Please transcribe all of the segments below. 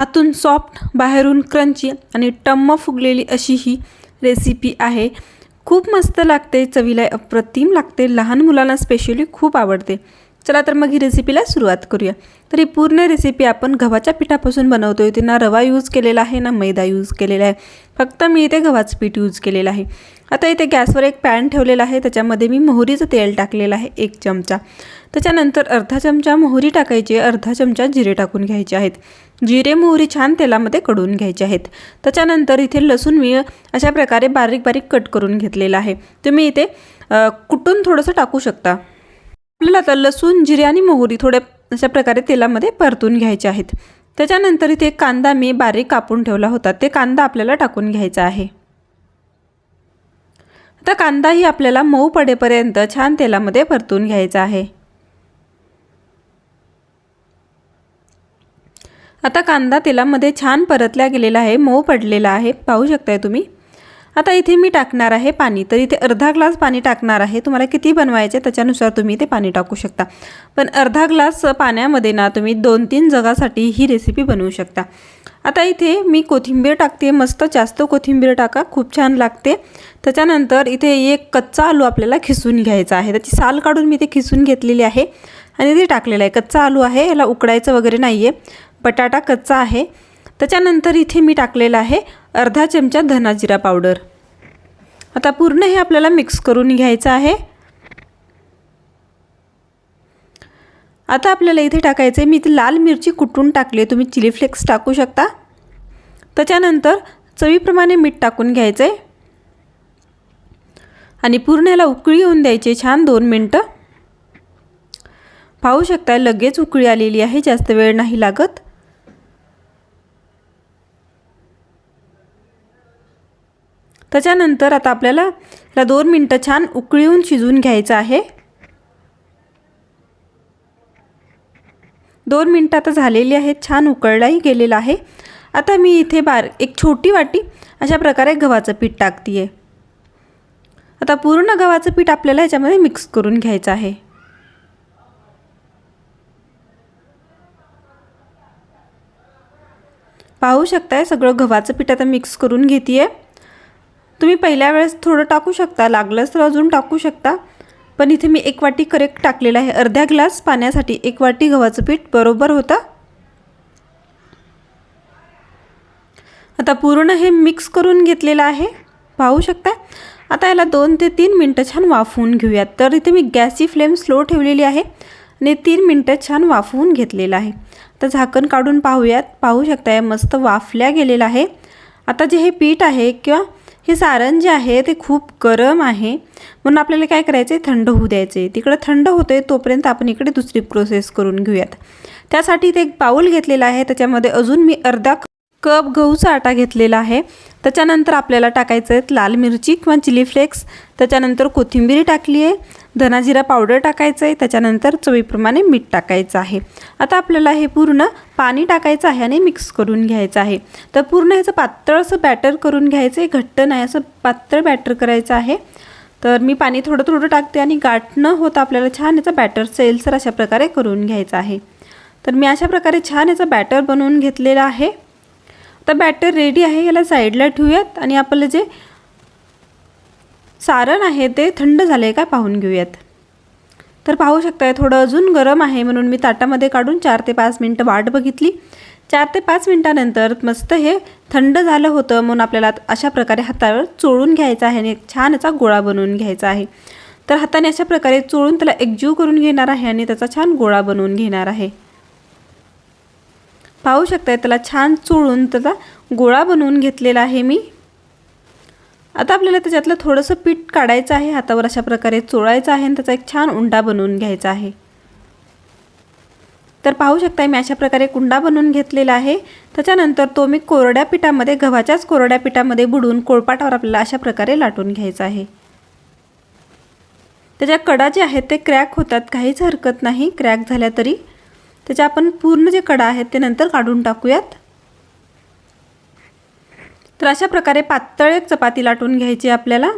आतून सॉफ्ट बाहेरून क्रंची आणि टम्म फुगलेली अशी ही रेसिपी आहे. खूप मस्त लागते चवीला अप्रतिम लागते. लहान मुलांना स्पेशली खूप आवडते. चला तर मग ही रेसिपीला सुरुवात करूया. तर ही पूर्ण रेसिपी आपण गव्हाच्या पिठापासून बनवतो आहे ना रवा यूज केलेला आहे ना मैदा यूज केलेला आहे. फक्त मी इथे गव्हाचं पीठ यूज केलेलं आहे. आता इथे गॅसवर एक पॅन ठेवलेला आहे. त्याच्यामध्ये मी मोहरीचं तेल टाकलेलं आहे एक चमचा. त्याच्यानंतर अर्धा चमचा मोहरी टाकायची अर्धा चमचा जिरे टाकून घ्यायचे आहेत. जिरे मोहरी छान तेलामध्ये कडून घ्यायचे आहेत. त्याच्यानंतर इथे लसूण मी अशा प्रकारे बारीक बारीक कट करून घेतलेला आहे. तुम्ही इथे कुटून थोडंसं टाकू शकता. आपल्याला आता लसूण जिरे आणि मोहरी थोड्या अशा प्रकारे तेलामध्ये परतून घ्यायचे आहेत. त्याच्यानंतर इथे कांदा मी बारीक कापून ठेवला होता. ते कांदा आपल्याला टाकून घ्यायचा आहे. आता कांदाही आपल्याला मऊ पडेपर्यंत छान तेलामध्ये परतून घ्यायचा आहे. आता कांदा तेलामध्ये छान परतल्या गेलेला आहे मऊ पडलेला आहे. पाहू शकताय तुम्ही? आता इथे मी टाकणार आहे पाणी. तर इथे अर्धा ग्लास पाणी टाकणार आहे. तुम्हाला किती बनवायचे त्याच्यानुसार तुम्ही ते पाणी टाकू शकता. पण अर्धा ग्लास पाण्यामध्ये ना तुम्ही दोन तीन जगासाठी ही रेसिपी बनवू शकता. आता इथे मी कोथिंबीर टाकते. मस्त जास्त कोथिंबीर टाका. खूप छान लागते. त्याच्यानंतर इथे एक कच्चा आलू आपल्याला खिसून घ्यायचा आहे. त्याची साल काढून मी ते खिसून घेतलेली आहे. आणि ते टाकलेलं आहे. कच्चा आलू आहे. याला उकडायचं वगैरे नाही आहे बटाटा कच्चा आहे. त्याच्यानंतर इथे मी टाकलेला आहे अर्धा चमचा धना जिरा पावडर. आता पूर्ण हे आपल्याला मिक्स करून घ्यायचं आहे. आता आपल्याला इथे टाकायचं आहे मी इथे लाल मिरची कुटून टाकली आहे. तुम्ही चिली फ्लेक्स टाकू शकता. त्याच्यानंतर चवीप्रमाणे मीठ टाकून घ्यायचं आहे आणि पूर्ण ह्याला उकळी येऊन द्यायची छान दोन मिनटं. पाहू शकता लगेच उकळी आलेली आहे जास्त वेळ नाही लागत. त्याच्यानंतर आता आपल्याला ह्याला दोन मिनटं छान उकळीहून शिजवून घ्यायचं आहे. दोन मिनटं आता झालेली आहेत छान उकळलाही गेलेला आहे. आता मी इथे बार एक छोटी वाटी अशा प्रकारे गव्हाचं पीठ टाकते आहे आता पूर्ण गव्हाचं पीठ आपल्याला ह्याच्यामध्ये मिक्स करून घ्यायचं आहे. पाहू शकताय सगळं गव्हाचं पीठ आता मिक्स करून घेते आहे तुम्ही पहिल्या वेळेस थोडं टाकू शकता लागलंच तर अजून टाकू शकता. पण इथे मी एक वाटी करेक्ट टाकलेलं आहे. अर्ध्या ग्लास पाण्यासाठी एक वाटी गव्हाचं पीठ बरोबर होतं. आता पूर्ण हे मिक्स करून घेतलेलं आहे. पाहू शकता? आता याला दोन ते तीन मिनटं छान वाफवून घेऊयात. तर इथे मी गॅसची फ्लेम स्लो ठेवलेली आहे आणि तीन मिनटं छान वाफवून घेतलेलं आहे. तर झाकण काढून पाहूयात. पाहू शकता मस्त वाफल्या गेलेलं आहे. आता जे हे पीठ आहे किंवा हे सारण जे आहे ते खूप गरम आहे. म्हणून आपल्याला काय करायचं आहे थंड होऊ द्यायचं आहे तिकडं थंड होतं आहे तोपर्यंत आपण इकडे दुसरी प्रोसेस करून घेऊयात. त्यासाठी ते एक बाऊल घेतलेला आहे. त्याच्यामध्ये अजून मी अर्धा कप गहूचा आटा घेतलेला आहे. त्याच्यानंतर आपल्याला टाकायचं आहे लाल मिरची किंवा चिली फ्लेक्स. त्याच्यानंतर कोथिंबीर टाकली आहे. धनाजिरा पावडर टाकायचं आहे त्याच्यानंतर चवीप्रमाणे मीठ टाकायचं आहे. आता आपल्याला हे पूर्ण पाणी टाकायचं आहे आणि मिक्स करून घ्यायचं आहे. तर पूर्ण ह्याचं पातळ असं बॅटर करून घ्यायचं आहे घट्ट नाही असं पातळ बॅटर करायचं आहे. तर मी पाणी थोडं थोडं टाकते आणि गाठ न होता आपल्याला छान याचा बॅटर सेल्सर अशा प्रकारे करून घ्यायचं आहे. तर मी अशा प्रकारे छान याचा बॅटर बनवून घेतलेलं आहे. तर बॅटर रेडी आहे याला साईडला ठेवूयात आणि आपलं जे सारण आहे ते थंड झाले का पाहून घेऊयात. तर पाहू शकताय थोडं अजून गरम आहे म्हणून मी ताटामध्ये काढून चार ते पाच मिनटं वाट बघितली. चार ते पाच मिनटानंतर मस्त हे थंड झालं होतं म्हणून आपल्याला अशा प्रकारे हातावर चोळून घ्यायचं आहे आणि छान याचा गोळा बनवून घ्यायचा आहे. तर हाताने अशा प्रकारे चोळून त्याला एकजीव करून घेणार आहे आणि त्याचा छान गोळा बनवून घेणार आहे. पाहू शकताय त्याला छान चोळून त्याचा गोळा बनवून घेतलेला आहे मी. आता आपल्याला त्याच्यातलं थोडंसं पीठ काढायचं आहे हातावर अशा प्रकारे चोळायचं आहे आणि त्याचा एक छान उंडा बनवून घ्यायचा आहे. तर पाहू शकता मी अशा प्रकारे कुंडा बनवून घेतलेला आहे. त्याच्यानंतर तो मी कोरड्या पिठामध्ये गव्हाच्याच कोरड्या पिठामध्ये बुडून कोळपाटावर आपल्याला अशा प्रकारे लाटून घ्यायचा आहे. त्याच्या कडा जे आहेत ते क्रॅक होतात काहीच हरकत नाही क्रॅक झाल्या तरी. त्याच्या आपण पूर्ण जे कडा आहेत ते नंतर काढून टाकूयात. तर अशा प्रकारे पातळ एक चपाती लाटून घ्यायची आपल्याला.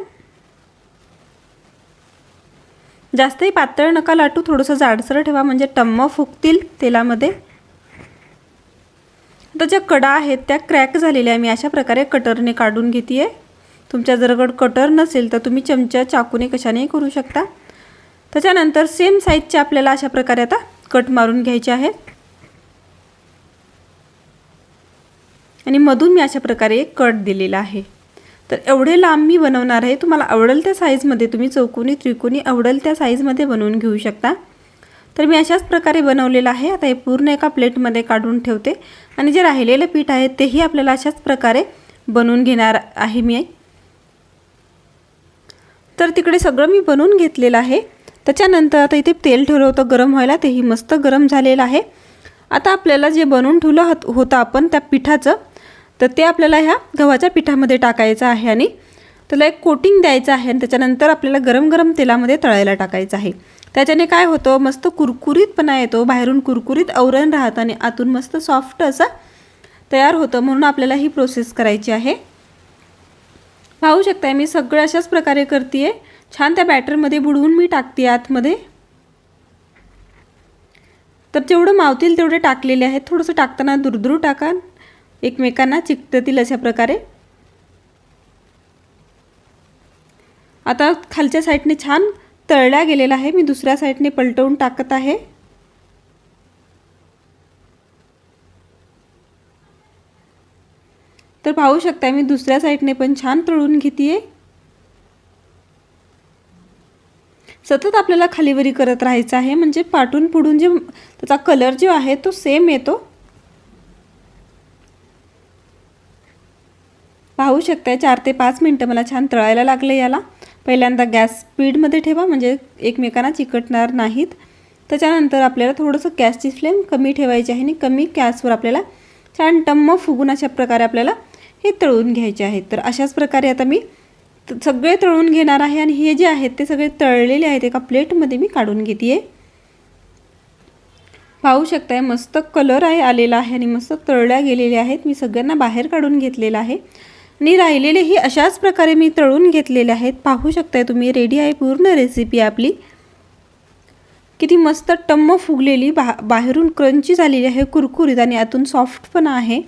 जास्तही पातळ नका लाटू थोडंसं जाडसर ठेवा म्हणजे टम्म फुगतील तेलामध्ये. आता ज्या कडा आहेत त्या क्रॅक झालेल्या मी अशा प्रकारे कटरने काढून घेते आहे तुमच्या जरगड कटर नसेल तर तुम्ही चमच्या चाकूने कशानेही करू शकता. त्याच्यानंतर सेम साईजचे आपल्याला अशा प्रकारे आता कट मारून घ्यायचे आहेत. आणि मधून मी अशा प्रकारे एक कट दिलेला आहे. तर एवढे लांब मी बनवणार आहे. तुम्हाला आवडेल त्या साईजमध्ये तुम्ही चौकोनी त्रिकोणी आवडेल त्या साईजमध्ये बनवून घेऊ शकता. तर मी अशाच प्रकारे बनवलेलं आहे. आता हे पूर्ण एका प्लेटमध्ये काढून ठेवते. आणि जे राहिलेलं पीठ आहे तेही आपल्याला अशाच प्रकारे बनवून घेणार आहे मी. तर तिकडे सगळं मी बनवून घेतलेलं आहे. त्याच्यानंतर आता इथे तेल ठेवलं होतं गरम व्हायला. तेही मस्त गरम झालेलं आहे. आता आपल्याला जे बनवून ठेवलं होतं आपण त्या पिठाचं तर ते आपल्याला ह्या गव्हाच्या पिठामध्ये टाकायचं आहे आणि त्याला एक कोटिंग द्यायचं आहे आणि त्याच्यानंतर आपल्याला गरम गरम तेलामध्ये तळायला टाकायचं आहे. त्याच्याने काय होतं मस्त कुरकुरीतपणा येतो बाहेरून कुरकुरीत औरण राहतं आणि आतून मस्त सॉफ्ट असं तयार होतं म्हणून आपल्याला ही प्रोसेस करायची आहे. पाहू शकताय मी सगळं अशाच प्रकारे करते आहे छान त्या बॅटरमध्ये बुडवून मी टाकते आतमध्ये. तर जेवढं मावतील तेवढे टाकलेले आहेत. थोडंसं टाकताना दुरदुरू टाका. एकमेकांना चिकटतील अशा प्रकारे. आता खालच्या साईडने छान तळल्या गेलेला आहे. मी दुसऱ्या साईडने पलटवून टाकत आहे. तर पाहू शकता मी दुसऱ्या साईडने पण छान तळून घेते सतत आपल्याला खालीवरी करत राहायचं आहे. म्हणजे पाटून पुढून जे त्याचा कलर जो आहे तो सेम येतो. पाहू शकताय. चार ते पाच मिनटं मला छान तळायला लागलं याला. पहिल्यांदा गॅस स्पीडमध्ये ठेवा म्हणजे एकमेकांना चिकटणार नाहीत. त्याच्यानंतर आपल्याला थोडंसं गॅसची फ्लेम कमी ठेवायची आहे आणि कमी गॅसवर आपल्याला छान टम्म फुगून अशा प्रकारे आपल्याला हे तळून घ्यायचे आहेत तर अशाच प्रकारे आता मी सगळे तळून घेणार आहे आणि हे जे आहेत ते सगळे तळलेले आहेत एका प्लेटमध्ये मी काढून घेते आहे पाहू शकताय मस्त कलर आहे आलेला आहे आणि मस्त तळल्या गेलेल्या आहेत. मी सगळ्यांना बाहेर काढून घेतलेलं आहे. आणि राहिलेलेही अशाच प्रकारे मी तळून घेतलेले आहेत. पाहू शकताय तुम्ही रेडी आहे पूर्ण रेसिपी आपली. किती मस्त टम्म फुगलेली बा बाहेरून क्रंची झालेली आहे कुरकुरीत आणि आतून सॉफ्ट पण आहे.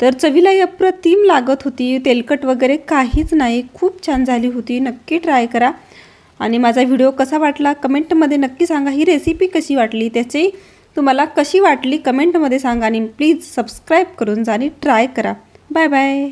तर चवीलाही अप्रतिम लागत होती तेलकट वगैरे काहीच नाही. खूप छान झाली होती नक्की ट्राय करा. आणि माझा व्हिडिओ कसा वाटला कमेंटमध्ये नक्की सांगा. ही रेसिपी कशी वाटली त्याची तुम्हाला कशी वाटली कमेंटमध्ये सांगा. आणि प्लीज सबस्क्राईब करून जा आणि ट्राय करा. Bye bye